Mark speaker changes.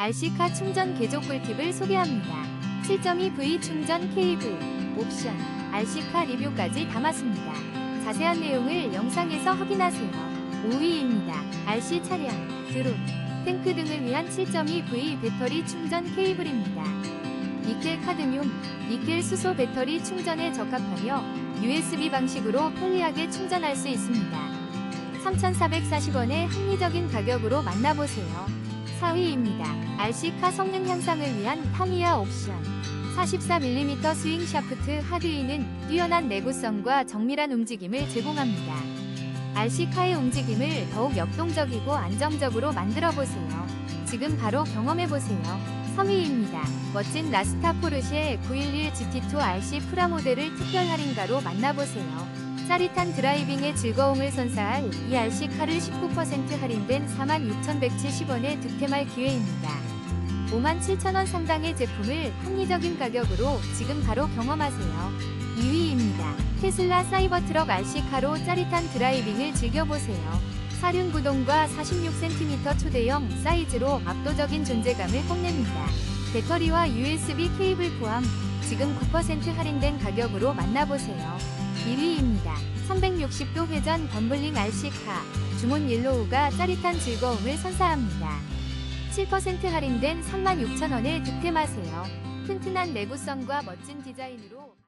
Speaker 1: RC카 충전 개조 꿀팁을 소개합니다. 7.2V 충전 케이블, 옵션, RC카 리뷰까지 담았습니다. 자세한 내용을 영상에서 확인하세요. 5위입니다. RC 차량, 드론, 탱크 등을 위한 7.2V 배터리 충전 케이블입니다. 니켈 카드뮴, 니켈 수소 배터리 충전에 적합하며 USB 방식으로 편리하게 충전할 수 있습니다. 3,440원의 합리적인 가격으로 만나보세요. 4위입니다. RC카 성능 향상을 위한 타미야 옵션. 44mm 스윙 샤프트 하드위는 뛰어난 내구성과 정밀한 움직임을 제공합니다. RC카의 움직임을 더욱 역동적이고 안정적으로 만들어 보세요. 지금 바로 경험해 보세요. 3위입니다. 멋진 라스타 포르쉐 911 GT2 RC 프라모델을 특별 할인가로 만나보세요. 짜릿한 드라이빙의 즐거움을 선사할 이 RC카를 19% 할인된 46,170원에 득템할 기회입니다. 57,000원 상당의 제품을 합리적인 가격으로 지금 바로 경험하세요. 2위입니다. 테슬라 사이버트럭 RC카로 짜릿한 드라이빙을 즐겨보세요. 사륜 구동과 46cm 초대형 사이즈로 압도적인 존재감을 뽐냅니다. 배터리와 USB 케이블 포함 지금 9% 할인된 가격으로 만나보세요. 1위입니다. 360도 회전 덤블링 RC카 주문 옐로우가 짜릿한 즐거움을 선사합니다. 7% 할인된 36,000원에 득템하세요. 튼튼한 내구성과 멋진 디자인으로